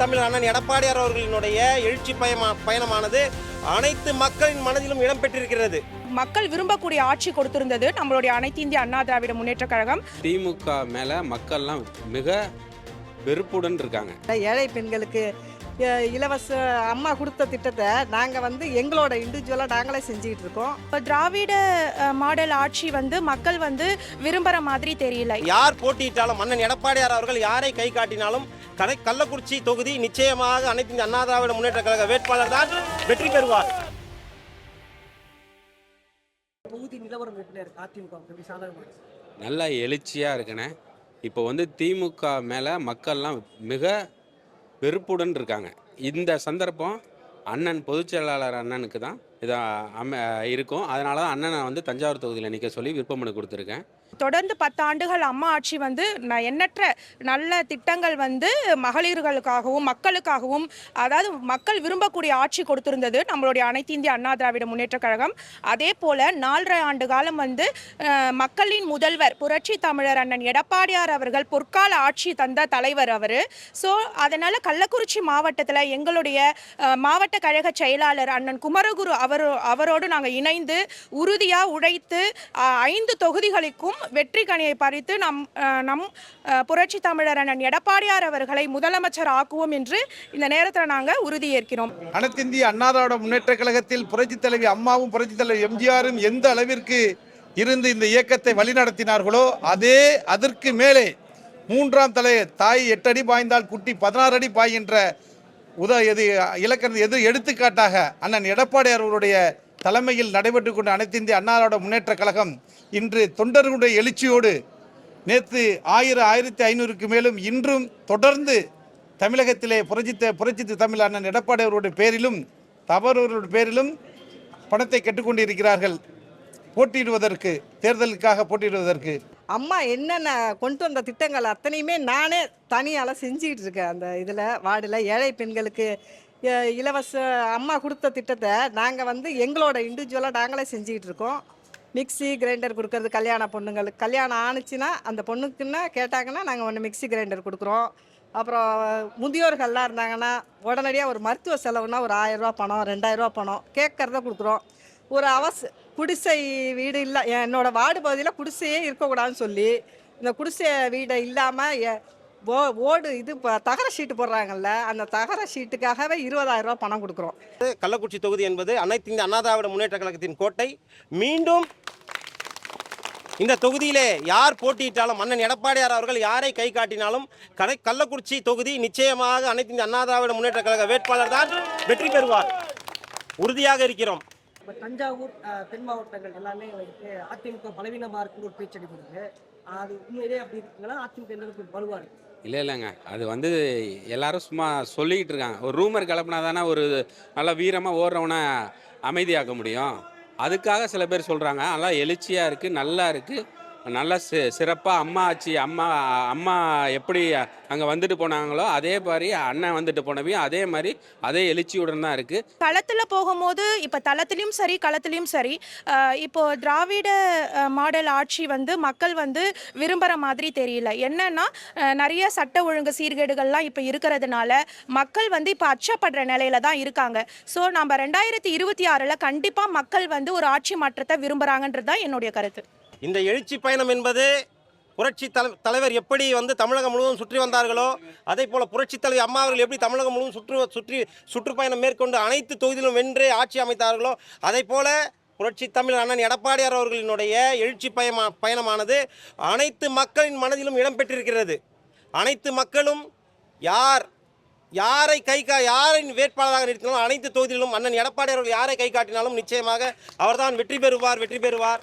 தமிழ் அண்ணன் எடப்பாடியார் அவர்களினுடைய எழுச்சி பயமா பயணமானது அனைத்து மக்களின் மனதிலும் இடம்பெற்றிருக்கிறது மக்கள் விரும்பக்கூடிய ஆட்சி கொடுத்திருந்தது நம்மளுடைய அனைத்து இந்திய அண்ணா திராவிட முன்னேற்ற கழகம். திமுக மேலே மக்கள்லாம் மிக வெறுப்புடன் இருக்காங்க. ஏழை பெண்களுக்கு இலவச அம்மா கொடுத்த திட்டத்தை நாங்கள் வந்து எங்களோட இண்டிவிஜுவலாக நாங்களே செஞ்சுக்கிட்டு இருக்கோம். இப்ப திராவிட மாடல் ஆட்சி வந்து மக்கள் வந்து விரும்புற மாதிரி தெரியல. யார் போட்டியிட்டாலும் அண்ணன் எடப்பாடியார் அவர்கள் யாரை கை காட்டினாலும் கரை கள்ளக்குறிச்சி தொகுதி நிச்சயமாக அனைத்து அண்ணா திராவிட முன்னேற்ற கழக வேட்பாளர் தான் வெற்றி பெறுவார். தொகுதி நிலவரம் அதிமுக நல்லா எழுச்சியாக இருக்குண்ணே. இப்போ வந்து திமுக மேலே மக்கள்லாம் மிக வெறுப்புடன் இருக்காங்க. இந்த சந்தர்ப்பம் அண்ணன் பொதுச் செயலாளர் அண்ணனுக்கு தான். இதாக அம இருக்கும். அதனால தான் அண்ணனை வந்து தஞ்சாவூர் தொகுதியில் நிற்க சொல்லி விருப்பமனு கொடுத்துருக்கேன். தொடர்ந்து பத்து ஆண்டுகள் அம்மா ஆட்சி வந்து நான் எண்ணற்ற நல்ல திட்டங்கள் வந்து மகளிர்களுக்காகவும் மக்களுக்காகவும் அதாவது மக்கள் விரும்பக்கூடிய ஆட்சி கொடுத்திருந்தது நம்மளுடைய அனைத்து இந்திய அண்ணா திராவிட முன்னேற்ற கழகம். அதே போல நாலரை ஆண்டு காலம் வந்து மக்களின் முதல்வர் புரட்சி தமிழர் அண்ணன் எடப்பாடியார் அவர்கள் பொற்கால ஆட்சி தந்த தலைவர் அவர். ஸோ அதனால் கள்ளக்குறிச்சி மாவட்டத்தில் எங்களுடைய மாவட்ட கழக செயலாளர் அண்ணன் குமரகுரு அவர் அவரோடு நாங்கள் இணைந்து உறுதியாக உழைத்து ஐந்து தொகுதிகளுக்கும் வெற்றி கனியை பறித்து நம் நம் புரட்சி தமிழர் அண்ணன் எடப்பாடியார் அவர்களை முதலமைச்சர் ஆக்குவோம் என்று இந்த நேரத்தில் நாங்கள் உறுதியேற்கிறோம். அனைத்திந்திய அண்ணா முன்னேற்ற கழகத்தில் புரட்சித் தலைவி அம்மாவும் புரட்சி தலைவி எம்ஜிஆரும் எந்த அளவிற்கு இருந்து இந்த இயக்கத்தை வழிநடத்தினார்களோ அதே அதற்கு மேலே மூன்றாம் தலை தாய் எட்டு அடி பாய்ந்தால் குட்டி பதினாறு அடி பாய்கின்ற உத எது இலக்கண எது எடுத்துக்காட்டாக அண்ணன் எடப்பாடியார் அவருடைய தலைமையில் நடைபெற்று கொண்ட அனைத்து இந்திய அன்னாரோட முன்னேற்ற கழகம் இன்று தொண்டர்களுடைய எழுச்சியோடு நேற்று ஆயிரம் ஆயிரத்தி ஐநூறுக்கு மேலும் இன்றும் தொடர்ந்து தமிழகத்திலே புரட்சித்த புரட்சித்த தமிழ் அண்ணன் எடப்பாடி அவருடைய பேரிலும் தவறுவருடைய பேரிலும் பணத்தை கட்டுக்கொண்டிருக்கிறார்கள் போட்டியிடுவதற்கு தேர்தலுக்காக போட்டியிடுவதற்கு. அம்மா என்னென்ன கொண்டு வந்த திட்டங்கள் அத்தனையுமே நானே தனியால் செஞ்சுக்கிட்டு இருக்கேன். அந்த இதில் வார்டில் ஏழை பெண்களுக்கு இலவச அம்மா கொடுத்த திட்டத்தை நாங்கள் வந்து எங்களோட இண்டிவிஜுவலாக நாங்களே செஞ்சுக்கிட்டு இருக்கோம். மிக்ஸி கிரைண்டர் கொடுக்கறது கல்யாண பொண்ணுங்களுக்கு கல்யாணம் ஆணுச்சுன்னா அந்த பொண்ணுக்குன்னா கேட்டாங்கன்னா நாங்கள் ஒன்று மிக்ஸி கிரைண்டர் கொடுக்குறோம். அப்புறம் முதியோர்கள்லாம் இருந்தாங்கன்னா உடனடியாக ஒரு மருத்துவ செலவுனா ஒரு ஆயிரரூவா பணம் ரெண்டாயிரரூவா பணம் கேட்குறத கொடுக்குறோம். ஒரு அவச குடிசை வீடு இல்லை என்னோட வார்டு பகுதியில் குடிசையே இருக்கக்கூடாதுன்னு சொல்லி இந்த குடிசை வீடை இல்லாமல் ஓ ஓடு இது இப்போ தகர ஷீட்டு போடுறாங்கல்ல அந்த தகர ஷீட்டுக்காகவே இருபதாயிரம் ரூபா பணம் கொடுக்குறோம். கள்ளக்குறிச்சி தொகுதி என்பது அனைத்து இந்திய அண்ணா திராவிட முன்னேற்ற கழகத்தின் கோட்டை. மீண்டும் இந்த தொகுதியிலே யார் போட்டியிட்டாலும் மன்னன் எடப்பாடியார் அவர்கள் யாரை கை காட்டினாலும் கடை கள்ளக்குறிச்சி தொகுதி நிச்சயமாக அனைத்து இந்திய அண்ணா திராவிட முன்னேற்ற கழக வேட்பாளர் தான் வெற்றி பெறுவார். உறுதியாக இருக்கிறோம். இப்போ தஞ்சாவூர் தென் மாவட்டங்கள் எல்லாமே வந்துட்டு அதிமுக பலவீனமாக இருக்குன்னு ஒரு பேச்சு அடிப்படுது அது உண்மையிலே அப்படி இருக்குங்களா? அதிமுக எந்த அளவுக்கு வலுவாக இருக்கு? இல்லை இல்லைங்க. அது வந்து எல்லாரும் சும்மா சொல்லிக்கிட்டு இருக்காங்க. ஒரு ரூமர் கிளப்பினா தானே ஒரு நல்லா வீரமாக ஓடுறவனை அமைதியாக்க முடியும். அதுக்காக சில பேர் சொல்கிறாங்க நல்லா எழுச்சியாக இருக்குது நல்லா இருக்குது நல்லா சி சிறப்பாக அம்மா ஆச்சு அம்மா அம்மா எப்படி அங்கே வந்துட்டு போனாங்களோ அதே மாதிரி அண்ணன் வந்துட்டு போனவையும் அதே மாதிரி அதே எழுச்சியுடன் தான் இருக்குது களத்தில் போகும்போது இப்போ தளத்துலேயும் சரி களத்துலேயும் சரி இப்போது இப்போ திராவிட மாடல் ஆட்சி வந்து மக்கள் வந்து விரும்புகிற மாதிரி தெரியல. என்னன்னா நிறைய சட்ட ஒழுங்கு சீர்கேடுகள்லாம் இப்போ இருக்கிறதுனால மக்கள் வந்து இப்போ அச்சப்படுற நிலையில தான் இருக்காங்க. ஸோ நம்ம ரெண்டாயிரத்தி இருபத்தி ஆறில் கண்டிப்பாக மக்கள் வந்து ஒரு ஆட்சி மாற்றத்தை விரும்புகிறாங்கன்றது தான் என்னுடைய கருத்து. இந்த எழுச்சி பயணம் என்பது புரட்சி தலைவர் எப்படி வந்து தமிழகம் முழுவதும் சுற்றி வந்தார்களோ அதே போல புரட்சி தலைவர் அம்மா அவர்கள் எப்படி தமிழகம் முழுவதும் சுற்று சுற்றி சுற்றுப்பயணம் மேற்கொண்டு அனைத்து தொகுதியிலும் வென்று ஆட்சி அமைத்தார்களோ அதே போல புரட்சி தமிழ் அண்ணன் எடப்பாடியார் அவர்களினுடைய எழுச்சி பயமா பயணமானது அனைத்து மக்களின் மனதிலும் இடம்பெற்றிருக்கிறது அனைத்து மக்களும் யார் யாரை கை கா யாரின் வேட்பாளராக நிறுத்தினாலும் அனைத்து தொகுதியிலும் அண்ணன் எடப்பாடி அவர்கள் யாரை கை காட்டினாலும் நிச்சயமாக அவர்தான் வெற்றி பெறுவார் வெற்றி பெறுவார்.